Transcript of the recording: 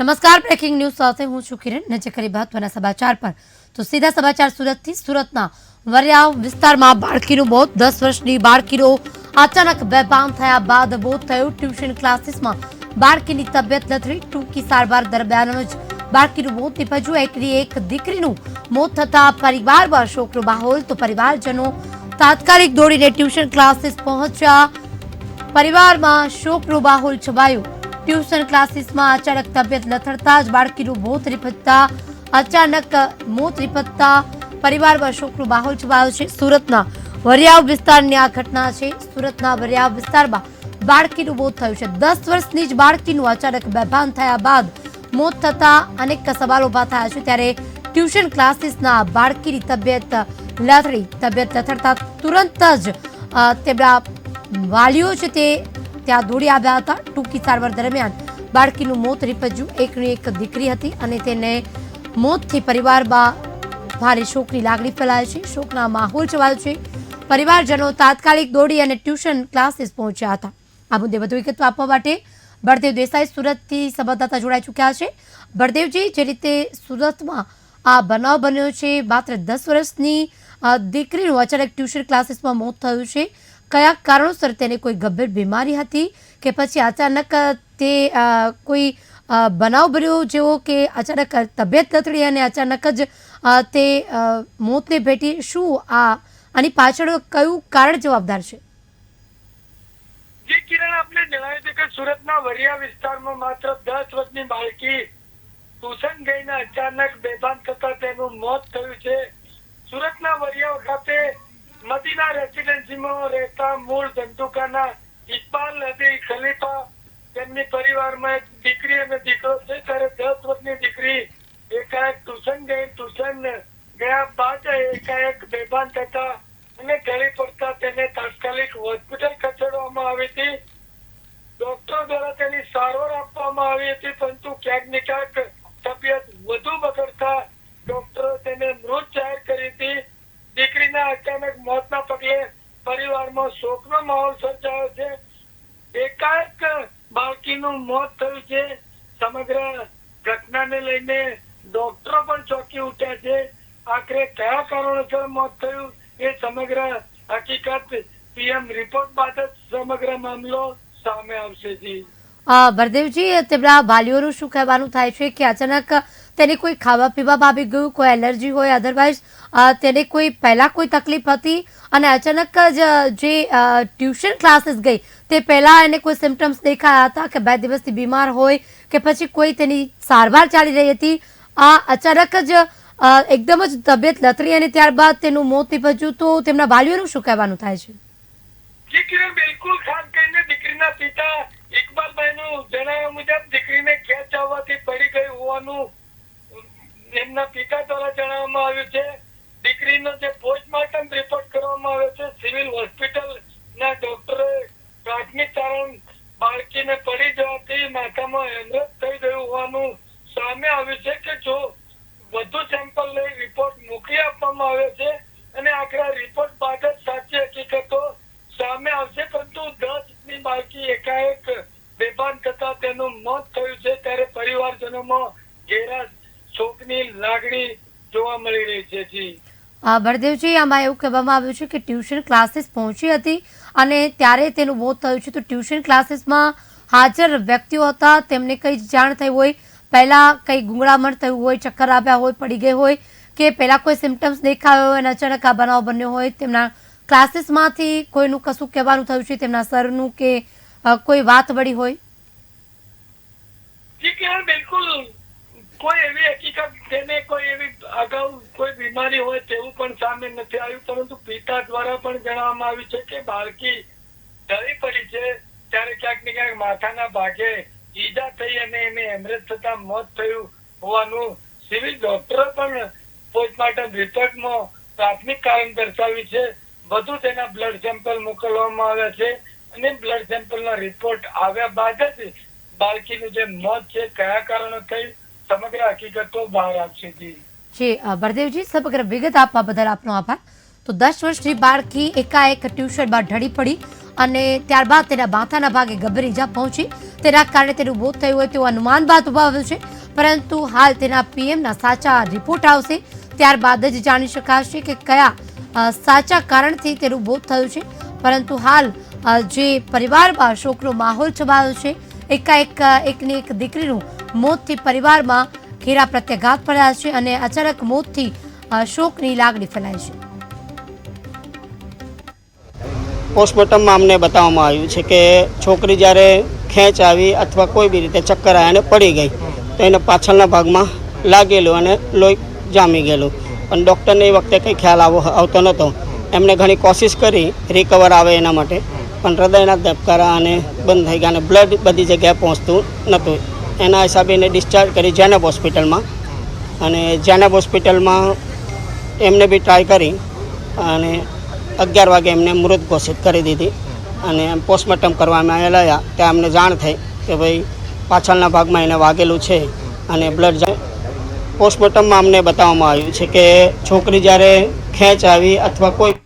નમસ્કાર breaking news સાથે હું છું કિરણ. નજર કરી મહત્વના સમાચાર પર. તો સીધા સમાચાર સુરતથી સુરતના વરિયાવ વિસ્તારમાં બાળકીનું મોત. દસ વર્ષની બાળકીનો અચાનક બેભાન થયા બાદ મોત થયું. ટ્યુશન ક્લાસીસમાં બાળકીની તબિયત લથડી ટૂંકી સારવાર દરમિયાન જ બાળકીનું મોત નિપજ્યું. એકની એક દીકરીનું મોત થતા પરિવારમાં શોકનો માહોલ. તો પરિવારજનો તાત્કાલિક દોડીને ટ્યુશન ક્લાસીસ પહોંચ્યા. પરિવારમાં શોકનો માહોલ છવાયો. ટ્યુશન ક્લાસીસમાં અચાનક તબિયત લથડતા જ બાળકીનું મોત નિપજતા, અચાનક મોત નિપજતા પરિવારમાં શોકનું માહોલ છવાયો છે. સુરતના વરિયાવ વિસ્તારની આ ઘટના છે. સુરતના વરિયાવ વિસ્તારમાં બાળકીનું મોત થયું છે. દસ વર્ષની જ બાળકીનું અચાનક બેભાન થયા બાદ મોત થતા અનેક સવાલો ઊભા થયા છે. ત્યારે ટ્યુશન ક્લાસીસના બાળકીની તબિયત લથડી. તબિયત લથડતા તુરંત જ તેમના વાલીઓ છે તે ત્યાં દોડી આવ્યા હતા. ટૂંકી સારવાર દરમિયાન બાળકીનું મોત નીપજ્યું એકની એક દીકરી હતી અને તેને મોતથી પરિવારમાં ભારે શોકની લાગણી ફેલાય છે. શોકના માહોલ છવાયો છે. પરિવારજનો તાત્કાલિક દોડી અને ટ્યુશન ક્લાસીસ પહોંચ્યા હતા. આ મુદ્દે વધુ વિગતો આપવા માટે બળદેવ દેસાઈ સુરતથી સંવાદદાતા જોડાઈ ચૂક્યા છે. બળદેવજી, જે રીતે સુરતમાં આ બનાવ બન્યો છે, માત્ર દસ વર્ષની દીકરીનું અચાનક ટ્યુશન ક્લાસીસમાં મોત થયું છે. કયા કારણોસર તેને કોઈ ગંભીર બીમારી હતી કે પછી અચાનક તે કોઈ બનાવ બન્યો જેવો કે અચાનક તબિયત લથડી અને અચાનક જ તે મોતને ભેટી? શું આ, આની પાછળ કયું કારણ જવાબદાર છે? જે, કિરણ, આપને જણાવ્યું કે સુરતના વરિયા વિસ્તારમાં માત્ર દસ વર્ષની બાળકી ટ્યુશન ગઈને અચાનક બેભાન થતા તેનું મોત થયું છે. સુરતના વરિયા ખાતે મદીના રેસિડેન્સીમાં રહેતા મૂળ ધંધુકાના ઇકબાલ નદી ખલીફા તેમની પરિવારમાં એક દીકરી અને દીકરો છે. ત્યારે દસ વર્ષની દીકરી એકાએક ટ્યુશન ગઈ. ટ્યુશન ગયા બાદ એકાએક બેભાન થતા અને ગળી પડતા તેને તાત્કાલિક હોસ્પિટલ ખસેડવામાં આવી હતી. ડોક્ટર દ્વારા તેની સારવાર આપવામાં આવી હતી, પરંતુ ક્યાંક ને ક્યાંક તબિયત વધુ બગડતા ડોક્ટરો તેને મૃત જાહેર કરી હતી દીકરીના અચાનક મોતના પગલે પરિવારમાં શોકનો માહોલ સર્જાયો છે એકાએક બાળકીનું થયું છે, સમગ્ર ઘટનાને લઈને ડોક્ટરો પણ ચોંકી ઉઠ્યા છે. આખરે કયા કારણોસર મોત થયું એ સમગ્ર હકીકત પીએમ રિપોર્ટ બાદ જ સમગ્ર મામલો સામે આવશે જી. અ, બળદેવજી તેમના વાલીઓનું શું કહેવાનું થાય છે કે અચાનક તેને કોઈ ખાવા પીવામાં આવી ગયું કોઈ એલર્જી હોય અધરવાઇઝ તેને કોઈ પહેલા કોઈ તકલીફ હતી અને અચાનક જ જે ટ્યુશન ક્લાસીસ ગઈ તે પહેલા એને કોઈ સિમ્ટમ્સ દેખાયા હતા કે બે દિવસથી બીમાર હોય કે પછી કોઈ તેની સારવાર ચાલી રહી હતી? આ અચાનક જ એકદમ જ તબિયત લથરી અને ત્યારબાદ તેનું મોત નીપજ્યું તો તેમના વાલીઓનું શું કહેવાનું થાય છે? બિલકુલ. ખાસ કરીને દીકરીના પિતા ઇકબાલભાઈનું જણાવ્યા મુજબ દીકરીને ખેંચ આવવાથી પડી ગઈ હોવાનું એમના પિતા દ્વારા જણાવવામાં આવ્યું છે. દીકરીનો જે પોસ્ટમોર્ટમ રિપોર્ટ કરવામાં આવ્યો છે, સિવિલ હોસ્પિટલ ના ડોક્ટરે પ્રાથમિક તારણ બાળકીને પડી જવાથી માથામાં હેમરેજ થઈ ગયું હોવાનું સામે આવ્યું છે કે જો વધુ સેમ્પલ લઈ રિપોર્ટ મોકલી આપવામાં આવ્યો છે અને આખરા રિપોર્ટ બાદ જ સાચી બળદેવજી, આમાં એવું કહેવામાં આવ્યું છે કે ટ્યુશન ક્લાસીસ પહોંચી હતી અને ત્યારે તેનું બોધ થયું છે. તો ટ્યુશન ક્લાસીસમાં હાજર વ્યક્તિઓ હતા. તેમને કઈ જાણ થઈ હોય, પહેલા કઈ ગુંગળામણ થયું હોય, ચક્કર આવ્યા હોય, પડી ગઈ હોય, કે પહેલા કોઈ સિમ્ટમ્સ દેખાયો હોય અને અચાનક આ બનાવ બન્યો હોય, તેમના ક્લાસીસમાંથી કોઈનું કશું કહેવાનું થયું છે? તેમના સરનું કે કોઈ વાત વળી હોય? કિરણ બિલકુલ કોઈ એવી હકીકત જેને કોઈ એવી અગાઉ કોઈ બીમારી હોય તેવું પણ સામે નથી આવ્યું, પરંતુ પિતા દ્વારા પણ જણાવવામાં આવ્યું છે કે બાળકી ડરી પડી છે, ત્યારે ક્યાંક ને ક્યાંક માથાના ભાગે ઈજા થઈ અને એને હેમરેજ થતા મોત થયું હોવાનું સિવિલ ડોક્ટરો પણ પોસ્ટમોર્ટમ રિપોર્ટમાં પ્રાથમિક કારણ દર્શાવ્યું છે. વધુ તેના બ્લડ સેમ્પલ મોકલવામાં આવ્યા છે અને બ્લડ સેમ્પલના રિપોર્ટ આવ્યા બાદ જ બાળકીનું જે મોત છે, કયા કારણો થઈ, સમગ્ર હકીકતો બહાર આવશે જી. જી બળદેવજી, સમગ્ર વિગત આપવા બદલ આપનો આભાર. તો દસ વર્ષની બાળકી એકાએક ટ્યુશનમાં ઢળી પડી અને ત્યારબાદ તેના માથાના ભાગે ગંભીર ઈજા પહોંચી. તેના કારણે તેનું મોત થયું હોય તેવું અનુમાન બાદ ઊભા આવ્યું છે. પરંતુ હાલ તેના પીએમના સાચા રિપોર્ટ આવશે. ત્યારબાદ જ જાણી શકાશે કે કયા સાચા કારણથી તેનું મોત થયું છે. પરંતુ હાલ જે પરિવારમાં શોકનો માહોલ છવાયો છે એકાએક, એકની એક દીકરીનું મોતથી પરિવારમાં ઘેરા પ્રત્યાઘાત પડ્યા છે અને અચાનક મોતથી શોકની લાગણી ફેલાય છે. પોસ્ટમોર્ટમમાં અમને બતાવવામાં આવ્યું છે કે છોકરી જ્યારે ખેંચ આવી અથવા કોઈ બી રીતે ચક્કર આવ્યા અને પડી ગઈ, તો એને પાછળના ભાગમાં લાગેલું અને લોહી જામી ગયેલું. પણ ડૉક્ટરને એ વખતે કંઈ ખ્યાલ આવો, આવતો નહોતો. એમણે ઘણી કોશિશ કરી રિકવર આવે એના માટે. પણ હૃદયના ધબકારા અને બંધ થઈ ગયા અને બ્લડ બધી જગ્યાએ પહોંચતું નહોતું. એના હિસાબે એને ડિસ્ચાર્જ કરી જેનબ હોસ્પિટલમાં. અને જેનબ હોસ્પિટલમાં એમને બી ટ્રાય કરી અને અગિયાર વાગે એમને મૃત ઘોષિત કરી દીધી. અને પોસ્ટમોર્ટમ કરવામાં આવેલા, ત્યાં અમને જાણ થઈ કે ભાઈ પાછળના ભાગમાં એને વાગેલું છે અને બ્લડ પોસ્ટમોર્ટમમાં અમને બતાવવામાં આવ્યું છે કે છોકરી જ્યારે ખેંચ આવી અથવા કોઈ